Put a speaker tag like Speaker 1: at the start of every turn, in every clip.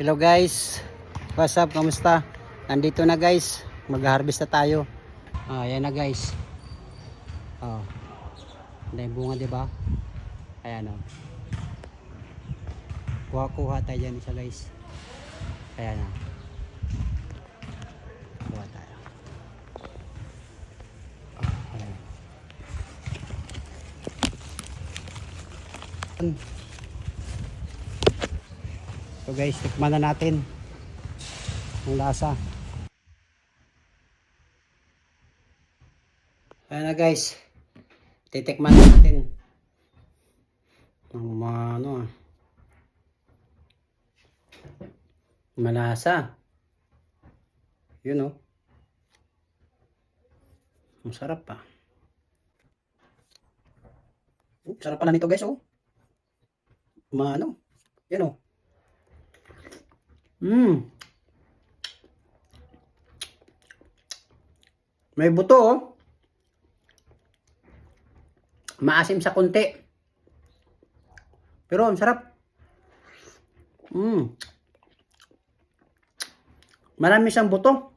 Speaker 1: Hello guys. What's up? Kamusta? Nandito na guys. Mag-harvest na tayo. Ah, ayan na guys. Oh. Dahil bunga, 'di ba? Ayan oh. Kuha-kuha tayo dyan isa guys. Ayan na. Kuha tayo. Ah, ayan. So guys, tikman na natin ang lasa. Ayan na guys. Titikman na natin. Ang mga ano ah. Malasa. Yun oh. Ang pa. Oh, sarap pala nito guys oh. Maano. Yan oh. Mmm. May buto oh. Maasim sa konti. Pero ang sarap. Mmm. Marami siyang buto.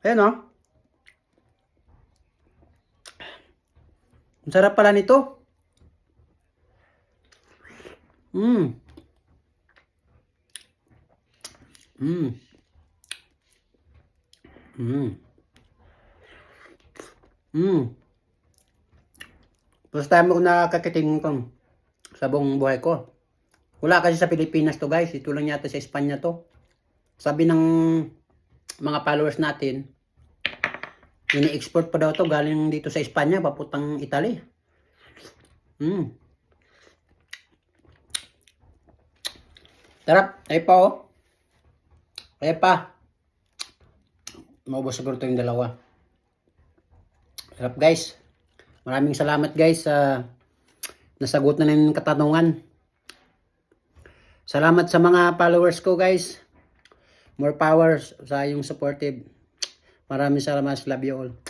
Speaker 1: Ayan oh. Ang sarap pala nito. Mmm. Mm. Mm. Mm. First time ako nakakakiting ko sa buong buhay ko. Wala kasi sa Pilipinas to guys. Ito lang yata sa Espanya to. Sabi ng mga followers natin, ini-export pa daw to galing dito sa Espanya, paputang Italy. Mm. Sarap. Ay pa oh. Kaya pa. Maubos siguro ito yung dalawa. Sarap guys. Maraming salamat guys sa nasagot na ng katanungan. Salamat sa mga followers ko guys. More power sa yung supportive. Maraming salamat. Love you all.